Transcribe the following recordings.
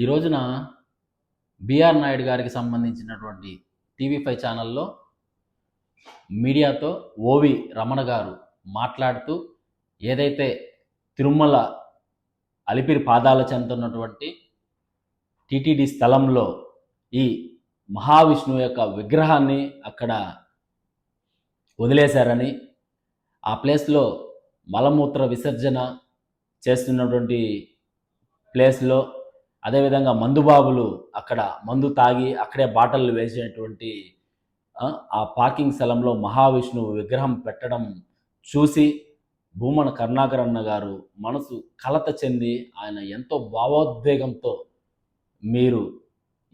ఈ రోజున బిఆర్ నాయుడు గారికి సంబంధించినటువంటి టీవీ ఫైవ్ ఛానల్లో మీడియాతో ఓవి రమణ గారు మాట్లాడుతూ ఏదైతే తిరుమల అలిపిరి పాదాల చెందుతున్నటువంటి టీటీడీ స్థలంలో ఈ మహావిష్ణువు యొక్క విగ్రహాన్ని అక్కడ వదిలేశారని ఆ ప్లేస్లో మలమూత్ర విసర్జన చేస్తున్నటువంటి ప్లేస్లో అదేవిధంగా మందుబాబులు అక్కడ మందు తాగి అక్కడే బాటలు వేసినటువంటి ఆ, పార్కింగ్ స్థలంలో మహావిష్ణువు విగ్రహం పెట్టడం చూసి భూమన కరుణాకర్ అన్న గారు మనసు కలత చెంది ఆయన ఎంతో భావోద్వేగంతో మీరు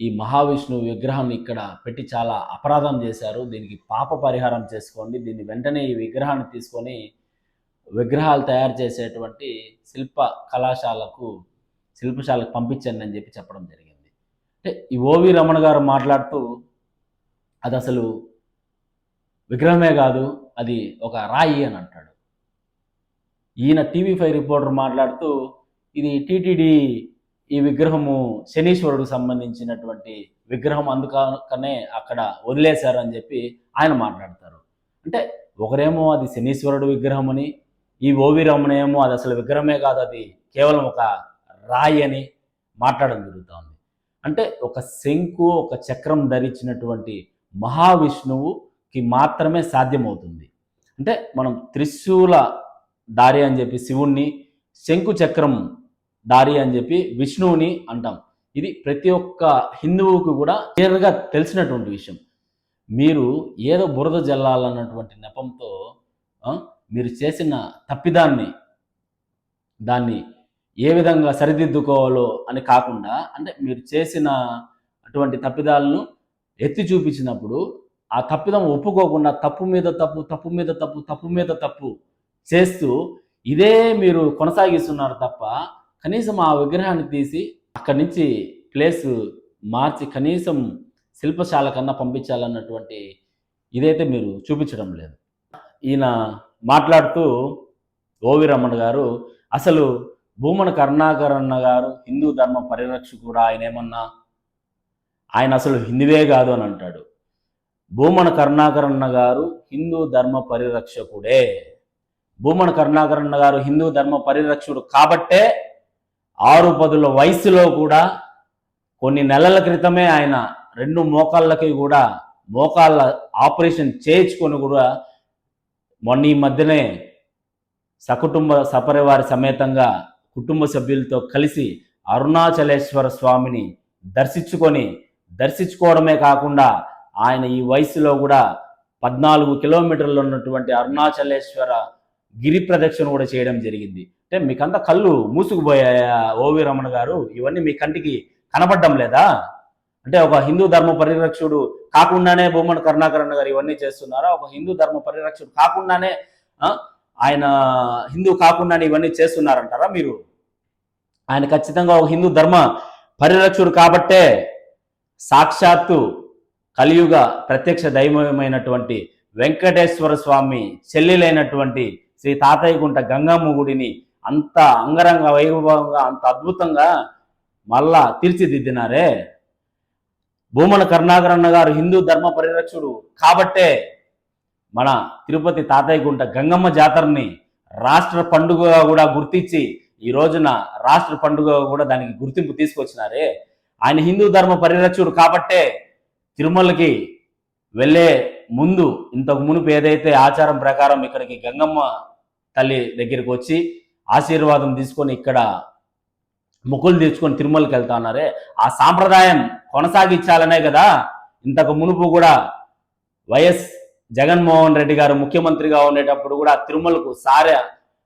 ఈ మహావిష్ణువు విగ్రహాన్ని ఇక్కడ పెట్టి చాలా అపరాధం చేశారు. దీనికి పాప పరిహారం చేసుకోండి. దీన్ని వెంటనే ఈ విగ్రహాన్ని తీసుకొని విగ్రహాలు తయారు చేసేటువంటి శిల్ప కళాశాలకు శిల్పశాలకు పంపించండి అని చెప్పి చెప్పడం జరిగింది. అంటే ఈ ఓవి రమణ గారు మాట్లాడుతూ అది అసలు విగ్రహమే కాదు అది ఒక రాయి అని అంటాడు. ఈయన టీవీ ఫైవ్ రిపోర్టర్ మాట్లాడుతూ ఇది టీటీడీ ఈ విగ్రహము శనీశ్వరుడికి సంబంధించినటువంటి విగ్రహం అందుకనే అక్కడ వదిలేశారు అని చెప్పి ఆయన మాట్లాడతారు. అంటే ఒకరేమో అది శనీశ్వరుడు విగ్రహం అని ఈ ఓవి రమణ ఏమో అది అసలు విగ్రహమే కాదు అది కేవలం ఒక రాయి అని మాట్లాడడం జరుగుతోంది. అంటే ఒక శంకు ఒక చక్రం ధరించినటువంటి మహావిష్ణువుకి మాత్రమే సాధ్యమవుతుంది. అంటే మనం త్రిశూల దారి అని చెప్పి శివుణ్ణి శంకు చక్రం దారి అని చెప్పి విష్ణువుని అంటాం. ఇది ప్రతి ఒక్క హిందువుకు కూడా క్లియర్గా తెలిసినటువంటి విషయం. మీరు ఏదో బురద జల్లాలన్నటువంటి నెపంతో మీరు చేసిన తప్పిదాన్ని దాన్ని ఏ విధంగా సరిదిద్దుకోవాలో అని కాకుండా అంటే మీరు చేసిన అటువంటి తప్పిదాలను ఎత్తి చూపించినప్పుడు ఆ తప్పిదం ఒప్పుకోకుండా తప్పు మీద తప్పు తప్పు మీద తప్పు తప్పు మీద తప్పు చేస్తూ ఇదే మీరు కొనసాగిస్తున్నారు తప్ప కనీసం ఆ విగ్రహాన్ని తీసి అక్కడి నుంచి ప్లేస్ మార్చి కనీసం శిల్పశాల కన్నా పంపించాలన్నటువంటి ఇదైతే మీరు చూపించడం లేదు. ఈయన మాట్లాడుతూ ఓవి రమణ గారు అసలు భూమన కరుణాకరణ అన్న గారు హిందూ ధర్మ పరిరక్షకుడు ఆయన ఏమన్నా? ఆయన అసలు హిందువే కాదు అని అంటాడు. భూమన కరుణాకరణ గారు హిందూ ధర్మ పరిరక్షకుడే. భూమన కరుణాకరణ అన్న గారు హిందూ ధర్మ పరిరక్షకుడు కాబట్టే ఆరు పదుల వయసులో కూడా కొన్ని నెలల క్రితమే ఆయన రెండు మోకాళ్ళకి కూడా మోకాళ్ళ ఆపరేషన్ చేయించుకొని కూడా మొన్న ఈ మధ్యనే సకుటుంబ సపరివారి సమేతంగా కుటుంబ సభ్యులతో కలిసి అరుణాచలేశ్వర స్వామిని దర్శించుకొని దర్శించుకోవడమే కాకుండా ఆయన ఈ వయసులో కూడా పద్నాలుగు కిలోమీటర్లు ఉన్నటువంటి అరుణాచలేశ్వర గిరి ప్రదక్షిణ కూడా చేయడం జరిగింది. అంటే మీకంతా కళ్ళు మూసుకుపోయాయా ఓవి రమణ గారు? ఇవన్నీ మీ కంటికి కనపడడం లేదా? అంటే ఒక హిందూ ధర్మ పరిరక్షకుడు కాకుండానే భూమన్ కరుణాకరణ గారు ఇవన్నీ చేస్తున్నారా? ఒక హిందూ ధర్మ పరిరక్షకుడు కాకుండానే ఆయన హిందూ కాకుండానే ఇవన్నీ చేస్తున్నారంటారా మీరు? ఆయన ఖచ్చితంగా ఒక హిందూ ధర్మ పరిరక్షకుడు కాబట్టే సాక్షాత్తు కలియుగ ప్రత్యక్ష దైవమైనటువంటి వెంకటేశ్వర స్వామి చెల్లెలైనటువంటి శ్రీ తాతయ్యగుంట గంగమ్మ గుడిని అంత అంగరంగ వైభవంగా అంత అద్భుతంగా మళ్ళా తీర్చిదిద్దినారే. భూమన కరుణాకరణ గారు హిందూ ధర్మ పరిరక్షకుడు కాబట్టే మన తిరుపతి తాతయ్యగుంట గంగమ్మ జాతరని రాష్ట్ర పండుగగా కూడా గుర్తించి ఈ రోజున రాష్ట్ర పండుగ కూడా దానికి గుర్తింపు తీసుకొచ్చినారే. ఆయన హిందూ ధర్మ పరిరక్షకుడు కాబట్టే తిరుమలకి వెళ్ళే ముందు ఇంతకు మునుపు ఏదైతే ఆచారం ప్రకారం ఇక్కడికి గంగమ్మ తల్లి దగ్గరికి వచ్చి ఆశీర్వాదం తీసుకొని ఇక్కడ ముక్కులు తెచ్చుకొని తిరుమలకి వెళ్తున్నారే ఆ సాంప్రదాయం కొనసాగించాలనే కదా ఇంతకు మునుపు కూడా వైఎస్ జగన్మోహన్ రెడ్డి గారు ముఖ్యమంత్రిగా ఉండేటప్పుడు కూడా తిరుమలకు సారె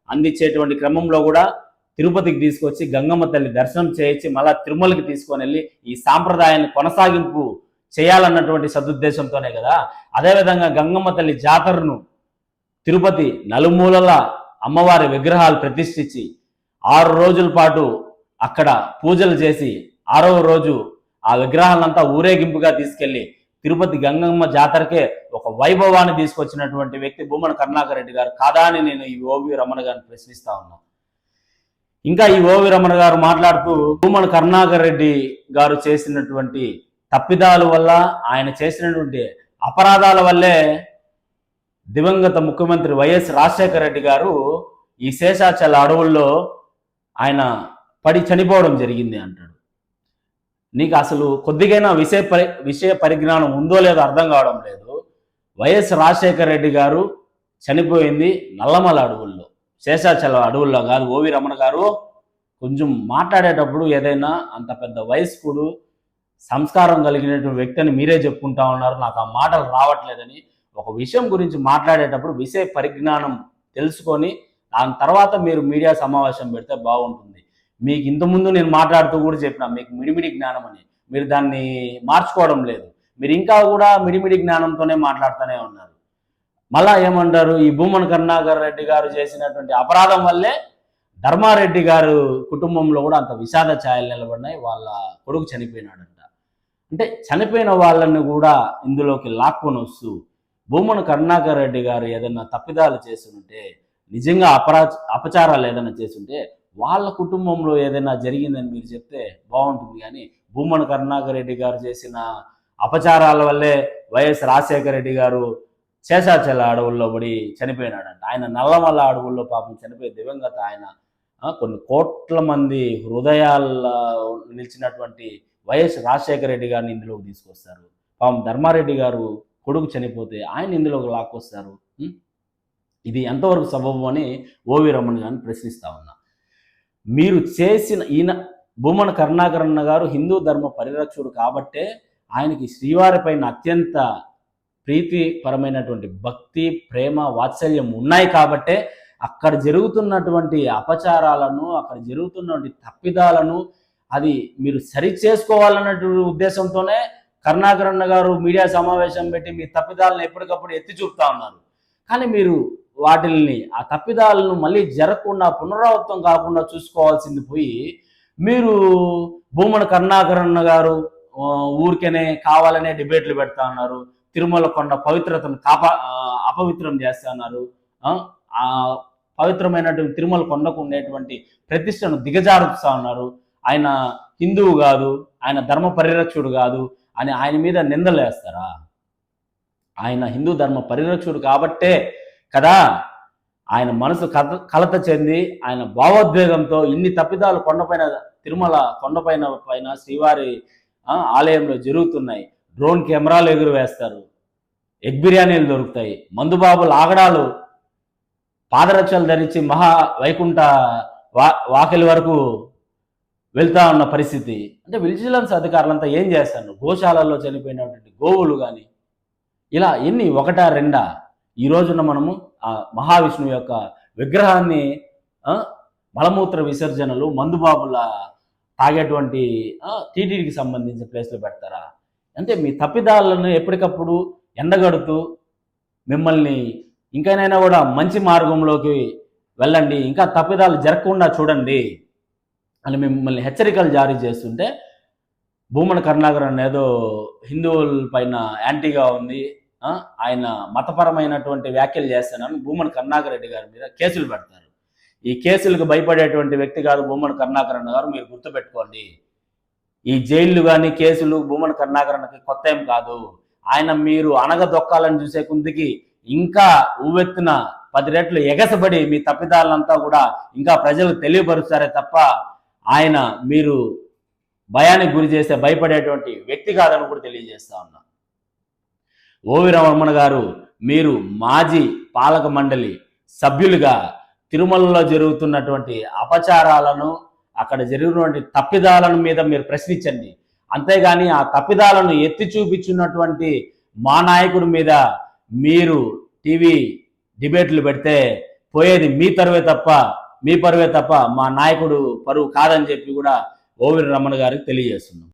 అందించేటువంటి క్రమంలో కూడా తిరుపతికి తీసుకొచ్చి గంగమ్మ తల్లి దర్శనం చేయించి మళ్ళా తిరుమలకి తీసుకొని వెళ్ళి ఈ సాంప్రదాయాన్ని కొనసాగింపు చేయాలన్నటువంటి సదుద్దేశంతోనే కదా. అదేవిధంగా గంగమ్మ తల్లి జాతరను తిరుపతి నలుమూలల అమ్మవారి విగ్రహాలు ప్రతిష్ఠించి ఆరు రోజుల పాటు అక్కడ పూజలు చేసి ఆరవ రోజు ఆ విగ్రహాలంతా ఊరేగింపుగా తీసుకెళ్ళి తిరుపతి గంగమ్మ జాతరకే ఒక వైభవాన్ని తీసుకొచ్చినటువంటి వ్యక్తి భూమన కరుణాకర్ రెడ్డి గారు. కాదా అని నేను ఈ ఓవి రమణ గారిని ప్రశ్నిస్తా ఉన్నా. ఇంకా ఈ ఓవి రమణ గారు మాట్లాడుతూ భూమన కరుణాకర్ రెడ్డి గారు చేసినటువంటి తప్పిదాల వల్ల ఆయన చేసినటువంటి అపరాధాల వల్లే దివంగత ముఖ్యమంత్రి వైఎస్ రాజశేఖర రెడ్డి గారు ఈ శేషాచల అడవుల్లో ఆయన పడి చనిపోవడం జరిగింది అంటాడు. నీకు అసలు కొద్దిగైనా విషయ పరి విషయ పరిజ్ఞానం ఉందో లేదో అర్థం కావడం లేదు. వైఎస్ రాజశేఖర రెడ్డి గారు చనిపోయింది నల్లమల అడవుల్లో. శేషాచల అడవుల్లో కాదు. ఓవి రమణ గారు కొంచెం మాట్లాడేటప్పుడు ఏదైనా అంత పెద్ద వయస్కుడు సంస్కారం కలిగినటువంటి వ్యక్తిని మీరే చెప్పుకుంటా ఉన్నారు. నాకు ఆ మాటలు రావట్లేదని ఒక విషయం గురించి మాట్లాడేటప్పుడు విషయ పరిజ్ఞానం తెలుసుకొని దాని తర్వాత మీరు మీడియా సమావేశం పెడితే బాగుంటుంది. మీకు ఇంతకుముందు నేను మాట్లాడుతూ కూడా చెప్పిన మీకు మిడిమిడి జ్ఞానం అని. మీరు దాన్ని మార్చుకోవడం లేదు. మీరు ఇంకా కూడా మిడిమిడి జ్ఞానంతోనే మాట్లాడుతూనే ఉన్నారు. మళ్ళా ఏమంటారు? ఈ భూమన్ కరుణాకర్ రెడ్డి గారు చేసినటువంటి అపరాధం వల్లే ధర్మారెడ్డి గారు కుటుంబంలో కూడా అంత విషాద ఛాయలు నిలబడినాయి. వాళ్ళ కొడుకు చనిపోయినాడంట. అంటే చనిపోయిన వాళ్ళని కూడా ఇందులోకి లాక్కొని వస్తూ భూమన కరుణాకర్ రెడ్డి గారు ఏదైనా తప్పిదాలు చేస్తుంటే నిజంగా అపరా అపచారాలు ఏదైనా చేస్తుంటే వాళ్ళ కుటుంబంలో ఏదైనా జరిగిందని మీరు చెప్తే బాగుంటుంది. కానీ భూమన కరుణాకర్ రెడ్డి గారు చేసిన అపచారాల వల్లే వైఎస్ రాజశేఖర రెడ్డి గారు శేషాచల అడవుల్లో పడి చనిపోయినాడంట. ఆయన నల్లమల్ల అడవుల్లో పాపం చనిపోయి దివంగత ఆయన కొన్ని కోట్ల మంది హృదయాల్లో నిలిచినటువంటి వైఎస్ రాజశేఖర రెడ్డి గారిని ఇందులోకి తీసుకొస్తారు. పాపం ధర్మారెడ్డి గారు కొడుకు చనిపోతే ఆయన ఇందులోకి లాక్కొస్తారు. ఇది ఎంతవరకు సబబు అని ఓవి రమణ గారిని ప్రశ్నిస్తా ఉన్నా. మీరు చేసిన ఈయన భూమన కరుణాకరణ గారు హిందూ ధర్మ పరిరక్షకుడు కాబట్టే ఆయనకి శ్రీవారి పైన అత్యంత ప్రీతిపరమైనటువంటి భక్తి ప్రేమ వాత్సల్యం ఉన్నాయి కాబట్టే అక్కడ జరుగుతున్నటువంటి అపచారాలను అక్కడ జరుగుతున్నటువంటి తప్పిదాలను అది మీరు సరి చేసుకోవాలన్నటువంటి ఉద్దేశంతోనే కరుణాకరణ గారు మీడియా సమావేశం పెట్టి మీ తప్పిదాలను ఎప్పటికప్పుడు ఎత్తి చూపుతా ఉన్నారు. కానీ మీరు వాటిల్ని ఆ తప్పిదాలను మళ్ళీ జరగకుండా పునరావృతం కాకుండా చూసుకోవాల్సింది పోయి మీరు భూమన కరుణాకరణ గారు ఊరికేనే కావాలనే డిబేట్లు పెడతా ఉన్నారు. తిరుమల కొండ పవిత్రతను కాపా అపవిత్రం చేస్తున్నారు ఆ, పవిత్రమైనటువంటి తిరుమల కొండకు ఉండేటువంటి ప్రతిష్టను దిగజారుస్తా ఉన్నారు ఆయన హిందువు కాదు ఆయన ధర్మ పరిరక్షుడు కాదు అని ఆయన మీద నిందలు వేస్తారా? ఆయన హిందూ ధర్మ పరిరక్షకుడు కాబట్టే కదా ఆయన మనసు కథ కలత చెంది ఆయన భావోద్వేగంతో ఇన్ని తప్పిదాలు కొండపైన తిరుమల కొండపైన పైన శ్రీవారి ఆ, ఆలయంలో జరుగుతున్నాయి. డ్రోన్ కెమెరాలు ఎగురు వేస్తారు. ఎగ్ బిర్యానీలు దొరుకుతాయి. మందుబాబు ఆగడాలు పాదరక్షలు ధరించి మహా వైకుంఠ వా వాకిలి వరకు వెళ్తా ఉన్న పరిస్థితి. అంటే విజిలెన్స్ అధికారులంతా ఏం చేస్తారు? గోశాలల్లో చనిపోయినటువంటి గోవులు కానీ ఇలా ఎన్ని ఒకటా రెండా? ఈ రోజున మనము ఆ మహావిష్ణువు యొక్క విగ్రహాన్ని మలమూత్ర విసర్జనలు మందుబాబుల తాగేటువంటి టీటీడీకి సంబంధించిన ప్లేస్లో పెడతారా? అంటే మీ తప్పిదాలను ఎప్పటికప్పుడు ఎండగడుతూ మిమ్మల్ని ఇంకనైనా కూడా మంచి మార్గంలోకి వెళ్ళండి ఇంకా తప్పిదాలు జరగకుండా చూడండి అని మిమ్మల్ని హెచ్చరికలు జారీ చేస్తుంటే భూమన కరుణాకరన్ ఏదో హిందువుల పైన యాంటీగా ఉంది ఆయన మతపరమైనటువంటి వ్యాఖ్యలు చేస్తానని భూమన కరుణాకర్ రెడ్డి గారి మీద కేసులు పెడతారు. ఈ కేసులకు భయపడేటువంటి వ్యక్తి కాదు భూమన కరుణాకరన్ గారు మీరు గుర్తుపెట్టుకోండి. ఈ జైళ్ళు కానీ కేసులు భూమన కరుణాకరణకి కొత్త ఏం కాదు. ఆయన మీరు అనగదొక్కాలని చూసే కుందికి ఇంకా ఉవ్వెత్తున పది రెట్లు ఎగసబడి మీ తప్పిదాలంతా కూడా ఇంకా ప్రజలకు తెలియపరుస్తారే తప్ప ఆయన మీరు భయానికి గురి చేస్తే భయపడేటువంటి వ్యక్తి కాదని కూడా తెలియజేస్తా ఉన్నా. ఓవి రమణ గారు మీరు మాజీ పాలక మండలి సభ్యులుగా తిరుమలలో జరుగుతున్నటువంటి అపచారాలను అక్కడ జరిగినటువంటి తప్పిదాలను మీద మీరు ప్రశ్నించండి. అంతేగాని ఆ తప్పిదాలను ఎత్తి చూపించున్నటువంటి మా నాయకుడి మీద మీరు టీవీ డిబేట్లు పెడితే పోయేది మీ తరువే తప్ప మీ పరువే తప్ప మా నాయకుడు పరువు కాదని చెప్పి కూడా ఓవిరి రమణ గారికి తెలియజేస్తున్నాం.